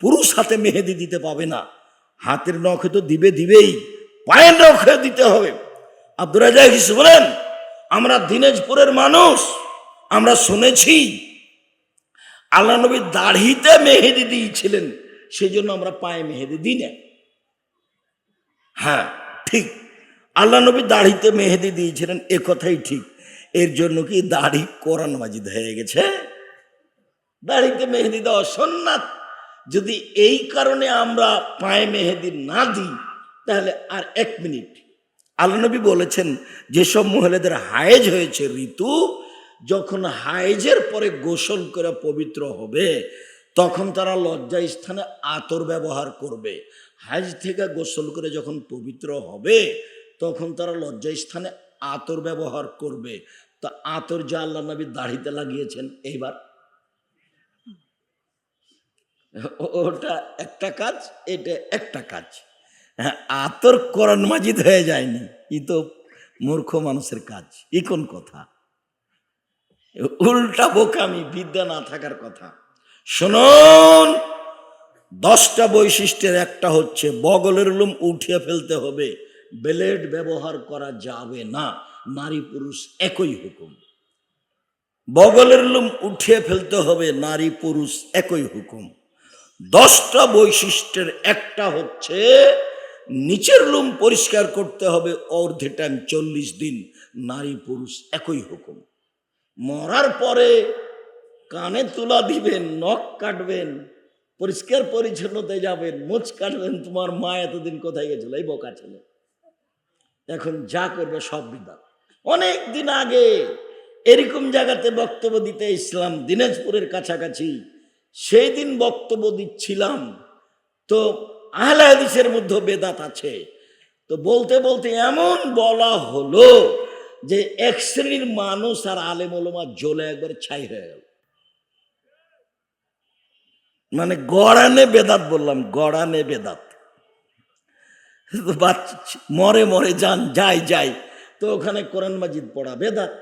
পুরুষ হাতে মেহেদি দিতে পাবে না। হাতের নখে তো দিবে দিবেই, পায়ের নখে দিতে হবে। আব্দুর কিছু বলেন? আমরা দিনাজপুরের মানুষ, আমরা শুনেছি, আল্লাহ নবী দাড়িতে মেহেদি দিয়েছিলেন সেই জন্য আমরা পায়ে মেহেদি দিই না। হ্যাঁ ঠিক। আল্লাহ নবী দাড়িতে মেহেদি দিয়েছিলেন, এ কথাই ঠিক। এর জন্য কি দাড়ি কোরআন মাজিদ হয়ে গেছে? দাড়িতে মেহেদি দেওয়া সন্ন্যাত। যদি এই কারণে আমরা পায়ে মেহেদি না দিই, তাহলে আর এক মিনিট। আল্লাহ নবী বলেছেন, যেসব মহিলাদের হায়েজ হয়েছে ঋতু, যখন হায়েজের পরে গোসল করে পবিত্র হবে, তখন তারা লজ্জা স্থানে আতর ব্যবহার করবে। হাজ থেকে গোসল করে যখন পবিত্র হবে, তখন তারা লজ্জা স্থানে আতর ব্যবহার করবে। তা আতর যা আল্লাহ নবী দাড়িতে লাগিয়েছেন, এইবার ওটা একটা কাজ, এটা একটা কাজ। হ্যাঁ আতর করণ মাজিদ হয়ে যায়নি, ই তো মূর্খ মানুষের কাজ, ই কোন কথা? উল্টা বোকামি, বিদ্যা না থাকার কথা। শুনুন, দশটা বৈশিষ্ট্যের একটা হচ্ছে, বগলের লুম উঠিয়ে ফেলতে হবে, ব্লেড ব্যবহার করা যাবে না, নারী পুরুষ একই হুকুম। বগলের লুম উঠিয়ে ফেলতে হবে, নারী পুরুষ একই হুকুম। দশটা বৈশিষ্ট্যের একটা হচ্ছে নিচের লুম পরিষ্কার করতে হবে অর্ধে টাইম চল্লিশ দিন, নারী পুরুষ একই হুকুম। মরার পরে কানে তুলা দিবেন, নখ কাটবেন, পরিষ্কার পরিচ্ছন্নতে যাবেন, মুচ কাটবেন, তোমার মা এতদিন কোথায় গেছিল? এই বোকা ছেলে। এখন যা করবে সব বিদাত। অনেক দিন আগে এরকম জায়গাতে বক্তব্য দিতে ইসলাম দিনাজপুরের কাছাকাছি। সেই দিন বক্তব্য দিচ্ছিলাম। তো আহলে মধ্যে বেদাত আছে। তো বলতে বলতে এমন বলা হলো যে এক শ্রেণির মানুষ আর আলেম ওলমা জ্বলে একবার ছাই হয়ে গেল। মানে গড়ানে বেদাত বললাম, গড়ানে বেদাত। মরে মরে যান, যাই যাই। তো ওখানে কোরআন মাজিদ পড়া বেদাত।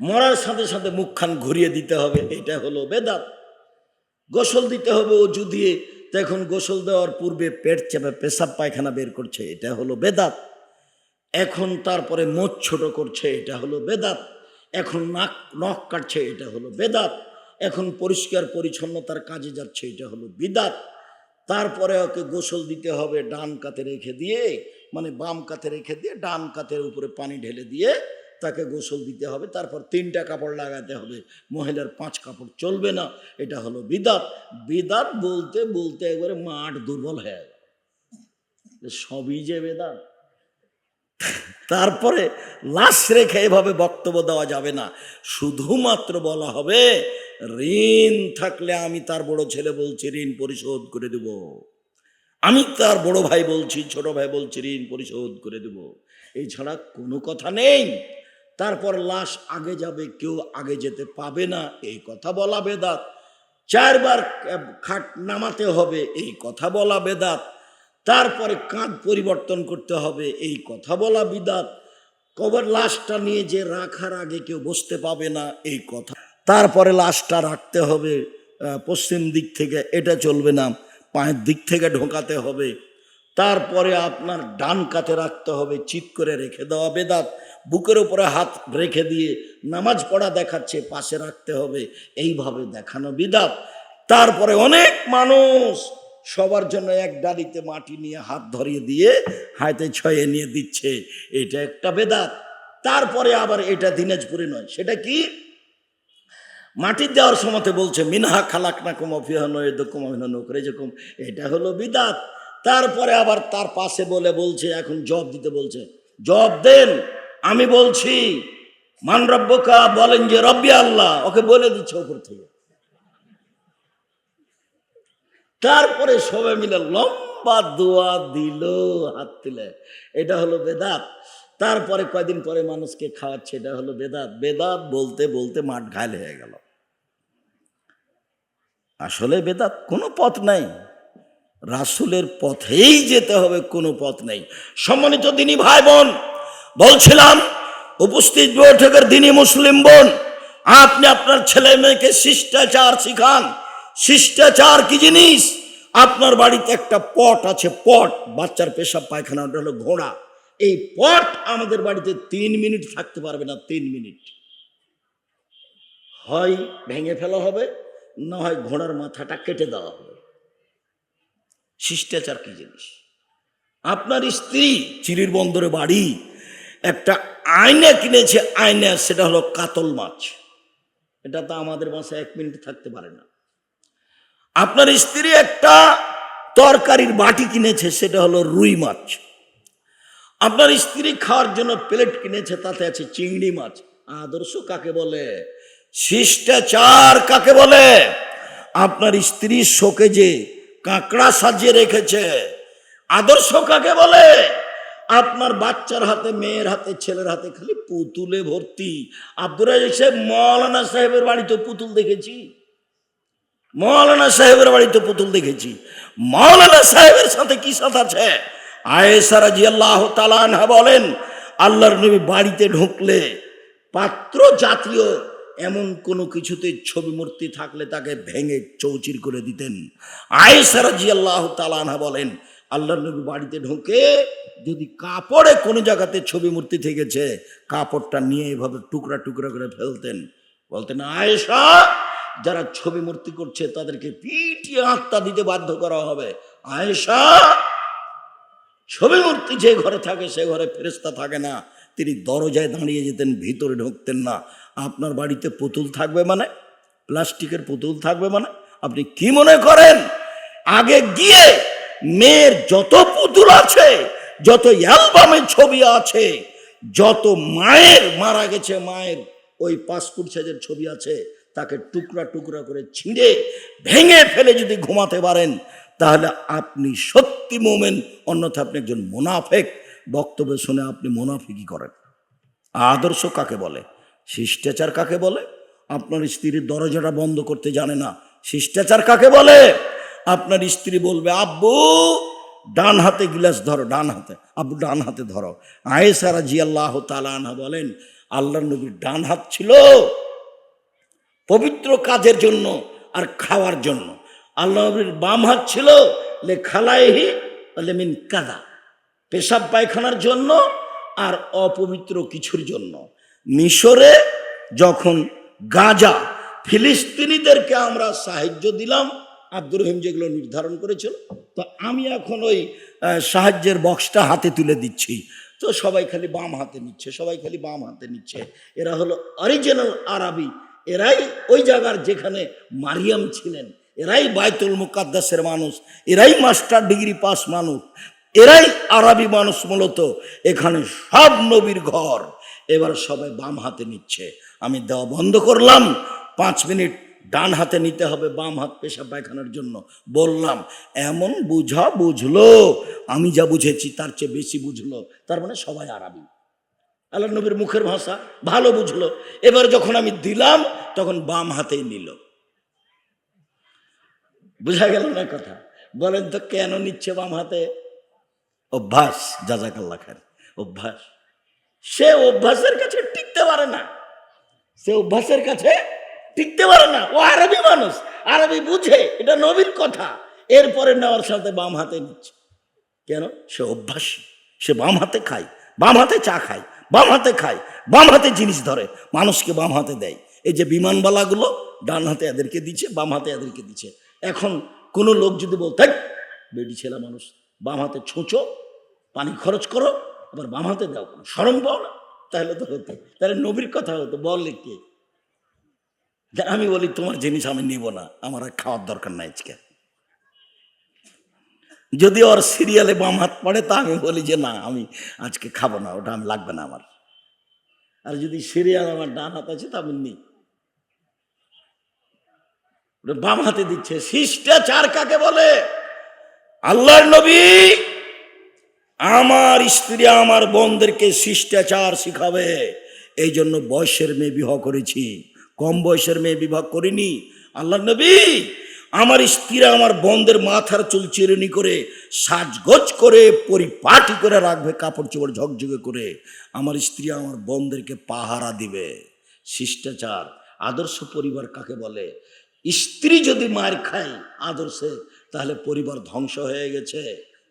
মরার সাথে সাথে মুখখান ঘুরিয়ে দিতে হবে, এটা হলো বেদাত। গোসল দিতে হবে অজু দিয়ে, তো এখন গোসল দেওয়ার পূর্বে পেট চেপে পেশাব পায়খানা বের করছে, এটা হলো বেদাত। এখন তারপরে মোচ ছোট করছে, এটা হলো বেদাত। এখন নাক, নখ কাটছে, এটা হলো বেদাত। এখন পরিষ্কার পরিচ্ছন্নতার কাজে যাচ্ছে, এটা হলো বিদাত। তারপরে ওকে গোসল দিতে হবে, ডান কাতে রেখে দিয়ে মানে বাম কাতে রেখে দিয়ে, ডান কাতের উপরে পানি ঢেলে দিয়ে তাকে গোসল দিতে হবে, তারপর তিনটা কাপড় লাগাতে হবে। মহিলার পাঁচ কাপড় চলবে না, এটা হলো বিদাত। বিদাত বলতে বলতে একবারে মাঠ দুর্বল হয়ে গেল। সবই যে বেদাত। তারপরে লাশ রেখে এভাবে বক্তব্য দেওয়া যাবে না। শুধুমাত্র বলা হবে, ঋণ থাকলে আমি তার বড় ছেলে বলছি, ঋণ পরিশোধ করে দেব। আমি তার বড় ভাই বলছি, ছোট ভাই বলছি, ঋণ পরিশোধ করে দেব। এছাড়া কোনো কথা নেই। তারপর লাশ আগে যাবে, কেউ আগে যেতে পাবে না। এই কথা বলা বেদাত। চারবার খাট নামাতে হবে, এই কথা বলা বেদাত। তারপরে কাঁধ পরিবর্তন করতে হবে, এই কথা বলা বিদাত। কবর লাশটা নিয়ে যে রাখার আগে কেউ বসতে পাবে না, এই কথা। তারপরে লাশটা রাখতে হবে পশ্চিম দিক থেকে, এটা চলবে না, পায়ের দিক থেকে ঢোকাতে হবে। তারপরে আপনার ডান কাতে রাখতে হবে চিৎ করে রেখে দেওয়া বেদাত। বুকের উপরে হাত রেখে দিয়ে নামাজ পড়া দেখাচ্ছে, পাশে রাখতে হবে। এইভাবে দেখানো বিদাত তারপরে অনেক মানুষ সবার জন্য এক ডালিতে মাটি নিয়ে হাত ধরিয়ে দিয়ে হাতে ছয়ে নিয়ে দিচ্ছে। এটা একটা বেদাত তারপরে আবার এটা দিনাজপুরে নয়। সেটা কি? মাটি দেওয়ার সময়তে বলছে, মিনহা খালাক না কুম অফিহানুকুম করে যেরকম এটা হলো বিদাত তারপরে আবার তার পাশে বলে, বলছে, এখন জব দিতে বলছে জব দেন। আমি বলছি, মান রব্বকা বলেন যে, রব্বি আল্লাহ, ওকে বলে দিচ্ছে ওপর থেকে। তারপরে সবাই মিলে লম্বা দোয়া দিল, হাত তুলে। এটা হলো বেদাত। তারপরে কয়দিন পরে মানুষকে খাওয়াচ্ছে, এটা হলো বেদাত। বেদাত বলতে বলতে মাঠ ঘায়ল হয়ে গেল। আসলে বেদাত কোনো পথ নাই। রাসুলের পথেই যেতে হবে, কোনো পথ নেই। সম্মানিত দিনী ভাই বোন বলছিলাম, উপস্থিত বৈঠকের দিনী মুসলিম বোন, আপনি আপনার ছেলে মেয়েকে শিষ্টাচার শিখান। শিষ্টাচার কি জিনিস? আপনার বাড়িতে একটা পট আছে, পট, বাচ্চার পেশাব, পায়খানা, ওটা হলো ঘোড়া। এই পট আমাদের বাড়িতে তিন মিনিট থাকতে পারবে না, তিন মিনিট। হয় ভেঙে ফেলা হবে, না হয় ঘোড়ার মাথাটা কেটে দেওয়া হবে। শিষ্টাচার কি জিনিস? আপনার স্ত্রী চিরির বন্দরে বাড়ি একটা আয়না কিনেছে, আয়না, সেটা হলো কাতল মাছ। এটা তো আমাদের বাসায় এক মিনিট থাকতে পারে না। আপনার স্ত্রী একটা তরকারির বাটি কিনেছে, সেটা হলো রুই মাছ। আপনার স্ত্রী খাওয়ার জন্য প্লেট কিনেছে, তাতে আছে চিংড়ি মাছ। আদর্শ কাকে বলে? শিষ্টাচার কাকে বলে? আপনার স্ত্রী শোকে যে কাঁকড়া সাজিয়ে রেখেছে। আদর্শ কাকে বলে? আপনার বাচ্চার হাতে, মেয়ের হাতে, ছেলের হাতে খালি পুতুলে ভর্তি। আব্দুর সাহেব, মৌলানা সাহেবের বাড়িতে পুতুল দেখেছি। মৌলানা সাহেবের বাড়িতে পুতুল দেখেছি। মৌলানা সাহেবের সাথে কি সাথ আছে? আয়েসারা জি আল্লাহ তালানহা বলেন, আল্লাহর নবী বাড়িতে ঢুকলে পাত্র জাতীয় এমন কোনো কিছুতে ছবি মূর্তি থাকলে তাকে ভেঙে চৌচির করে দিতেন। আয়েসারা জি আল্লাহ তালানহা বলেন আল্লাহর নবী বাড়িতে ঢুকে, যদি কাপড়ে কোনো জায়গাতে ছবি মূর্তি থেকেছে, কাপড়টা নিয়ে এভাবে টুকরা টুকরা করে ফেলতেন। বলতেন, আয়েশা, যারা ছবি মূর্তি করছে, তাদেরকে পিটিয়ে আত্মা দিতে বাধ্য করা হবে। আয়েশা, ছবি মূর্তি যে ঘরে থাকে, সে ঘরে ফেরেস্তা থাকে না। তিনি দরজায় দাঁড়িয়ে যেতেন, ভিতরে ঢুকতেন না। আপনার বাড়িতে পুতুল থাকবে মানে? প্লাস্টিকের পুতুল থাকবে মানে? আপনি কি মনে করেন? আগে গিয়ে মেয়ের যত পুতুল আছে, যত অ্যালবামের ছবি আছে, যত মায়ের মারা গেছে, মায়ের ওই পাসপোর্ট সাইজের ছবি আছে, তাকে টুকরা টুকরা করে ছিঁড়ে ভেঙে ফেলে যদি ঘুমাতে পারেন, তাহলে আপনি সত্যি মোমেন অন্যথা আপনি একজন মোনাফেক। বক্তব্য শুনে আপনি মোনাফিকি করেন। আদর্শ কাকে বলে? শিষ্টাচার কাকে বলে? আপনার স্ত্রীর দরজাটা বন্ধ করতে জানে না। শিষ্টাচার কাকে বলে? আপনার স্ত্রী বলবে, আব্বু, ডান হাতে গিলাস ধরো, ডান হাতে। আব্বু, ডান হাতে ধরো। আয়েসারা জি আল্লাহ তালানহা বলেন আল্লাহ নবীর ডান হাত ছিল পবিত্র কাজের জন্য আর খাওয়ার জন্য। আল্লাহ নবীর বাম হাত ছিল লে খালাইহি মিন কাদা পেশাব পায়খানার জন্য আর অপবিত্র কিছুর জন্য। মিশরে যখন গাজা ফিলিস্তিনিদেরকে আমরা সাহায্য দিলাম আব্দুর রহিম যেগুলো নির্ধারণ করেছিল, তো আমি এখন ওই সাহায্যের বক্সটা হাতে তুলে দিচ্ছি। তো সবাই খালি বাম হাতে নিচ্ছে, সবাই খালি বাম হাতে নিচ্ছে। এরা হলো অরিজিনাল আরবি, এরাই ওই জায়গার যেখানে মারিয়াম ছিলেন, এরাই বায়তুল মুকাদ্দাসের মানুষ, এরাই মাস্টার ডিগ্রি পাস মানুষ, এরাই আরবি মানুষ মূলত, এখানে সব নবীর ঘর। এবার সবাই বাম হাতে নিচ্ছে। আমি দেওয়া বন্ধ করলাম, পাঁচ মিনিট ডান হাতে নিতে হবে, বাম হাত পেশা পায়খানার জন্য। বললাম, এমন বুঝা বুঝলো। আমি যা বুঝেছি তার চেয়ে বেশি বুঝলো। তার মানে সবাই আরবি আল্লাহ নবীর মুখের ভাষা ভালো বুঝলো। এবার যখন আমি দিলাম, তখন বাম হাতেই নিল। বুঝা গেল না কথা? বলেন তো, কেন নিচ্ছে বাম হাতে? অভ্যাস জাজাকাল্লা খান অভ্যাস। সে অভ্যাসের কাছে টিকতে পারে না। সে অভ্যাসের কাছে টিকতে পারে না। ও আরবি মানুষ। আরবি বুঝে, এটা নবীর কথা। এরপরে নেওয়ার সাথে বাম হাতে নিচ্ছে। কেন? সে অভ্যাসী। সে বাম হাতে খায়, বাম হাতে চা খায়, বাম হাতে খায়, বাম হাতে জিনিস ধরে। মানুষকে বাম হাতে দেয়। এই যে বিমানবালাগুলো ডান হাতে এদেরকে দিচ্ছে, বাম হাতে এদেরকে দিচ্ছে। এখন কোনো লোক যদি বলতে বেডি ছেলে মানুষ, বাম হাতে ছোঁচো, পানি খরচ করো, আবার বাম হাতে দাও সরম পাও না? তাহলে তো হতো, তাহলে নবীর কথা হতো, বললে কে? যে আমি বলি, তোমার জিনিস আমি নিব না, আমার আর খাওয়ার দরকার নাই আজকে। যদি ওর সিরিয়ালে বাম হাত পড়ে, তা আমি বলি যে, না, আমি আজকে খাব না, ওটা আমি লাগবে না আমার। আর যদি সিরিয়াল আমার ডান হাত আছে, তা আমি নিই ওটা বাম হাতে দিচ্ছে, শিষ্টাচার কাকে বলে? আল্লাহর নবী, আমার স্ত্রী আমার বোনদেরকে শিষ্টাচার শিখাবে। এই জন্য বয়সের মেয়ে বিবাহ করেছি। কম বয়সের মেয়ে বিবাহ করিনি। আল্লাহ নবী, আমার স্ত্রীরা আমার বোনদের মাথার চুল চিরুনি করে সাজগোজ করে পরিপাটি করে রাখবে, কাপড় চোপড় ঝকঝকে করে। আমার স্ত্রী আমার বোনদেরকে পাহারা দিবে। শিষ্টাচার, আদর্শ পরিবার কাকে বলে? স্ত্রী যদি মার খায় আদর্শে, তাহলে পরিবার ধ্বংস হয়ে গেছে।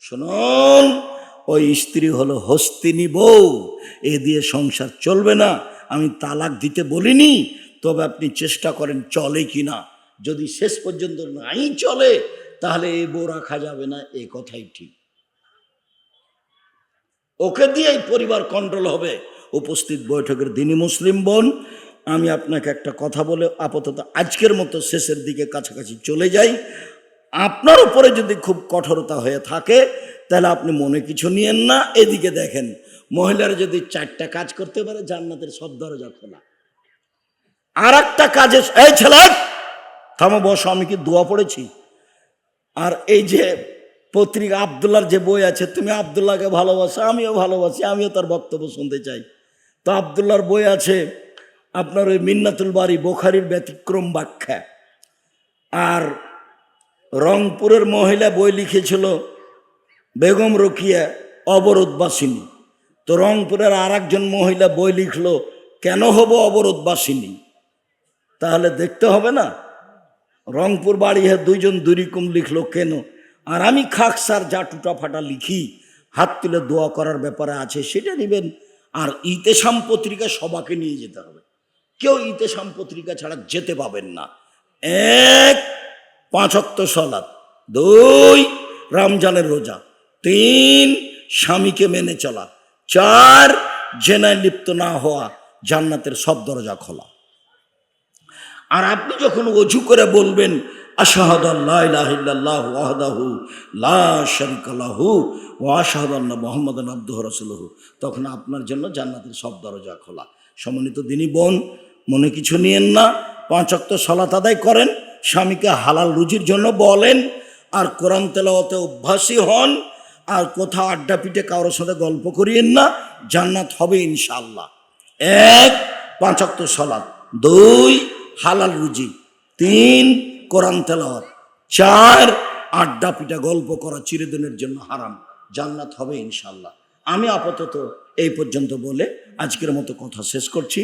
শুনুন, ওই স্ত্রী হলো হস্তিনী বউ। এ দিয়ে সংসার চলবে না। আমি তালাক দিতে বলিনি তবে আপনি চেষ্টা করেন চলে কি না যদি শেষ পর্যন্ত নাই চলে, তাহলে এই বউ রাখা যাবে না, এ কথাই ঠিক। ওকে দিয়েই পরিবার কন্ট্রোল হবে। উপস্থিত বৈঠকের দিনই মুসলিম বোন, আমি আপনাকে একটা কথা বলে আপাতত আজকের মতো শেষের দিকে কাছাকাছি চলে যাই। আপনার উপরে যদি খুব কঠোরতা হয়ে থাকে, তাহলে আপনি মনে কিছু নিয়েন না। এদিকে দেখেন, মহিলারা যদি চারটা কাজ করতে পারে, জান্নাতের সব দরজা খোলা। আর একটা কাজে এই ছেলে, থামো বসো, আমি কি দোয়া পড়েছি? আর এই যে পত্রিকা আবদুল্লার যে বই আছে, তুমি আবদুল্লাহকে ভালোবাসো, আমিও ভালোবাসি, আমিও তার বক্তব্য শুনতে চাই। তো আবদুল্লার বই আছে আপনার ওই মিন্নাতুল বাড়ি বোখারির ব্যতিক্রম ব্যাখ্যা। আর রংপুরের মহিলা বই লিখেছিল বেগম রকিয়া অবরোধবাসিনী তো রংপুরের আর মহিলা বই লিখলো, কেন হব অবরোধবাসিনী তাহলে দেখতে হবে না। রংপুর বাড়ি হ্যাঁ দুইজন দুরিকুম লিখলো কেন? আর আমি খাকসার যা টুটা ফাটা লিখি, হাত তুলে দোয়া করার ব্যাপারে আছে সেটা নেবেন। আর ইতেসাম পত্রিকা সবাকে নিয়ে যেতে হবে। কেউ ইতেসাম পত্রিকা ছাড়া যেতে পাবেন না। এক পাঁচক্ত সলাদ দুই, রমজানের রোজা। তিন, স্বামীকে মেনে চলা। চার, জেনায় লিপ্ত না হওয়া, জান্নাতের সব দরজা খোলা। আর আপনি যখন অজু করে বলবেন, আশাহাদ আল্লাহ ইলাহিল্লাহ ওয়াহদাহু লা শারিকা লাহু ও আশাহাদ আল্লাহ মোহাম্মদ আব্দুহ রসুলহু, তখন আপনার জন্য জান্নাতের সব দরজা খোলা। সমন্বিত দিনী বোন, মনে কিছু নিয়েন না, পাঁচ অক্ত সলাত আদায় করেন, স্বামীকে হালাল রুজির জন্য বলেন, আর কোরআন তেলাওয়াতে অভ্যাসী হন, আর কোথাও আড্ডা পিঠে কারোর সাথে গল্প করিয়েন না, জান্নাত হবে ইনশাল্লাহ এক, পাঁচ অক্ত সলাত। দুই হালাল রুজি। তিন কোরআন তেলাওয়াত। চার, আড্ডা পিটা গল্প করা চিরদিনের জন্য হারাম। জান্নাত হবে ইনশাল্লাহ আমি আপাতত এই পর্যন্ত বলে আজকের মতো কথা শেষ করছি।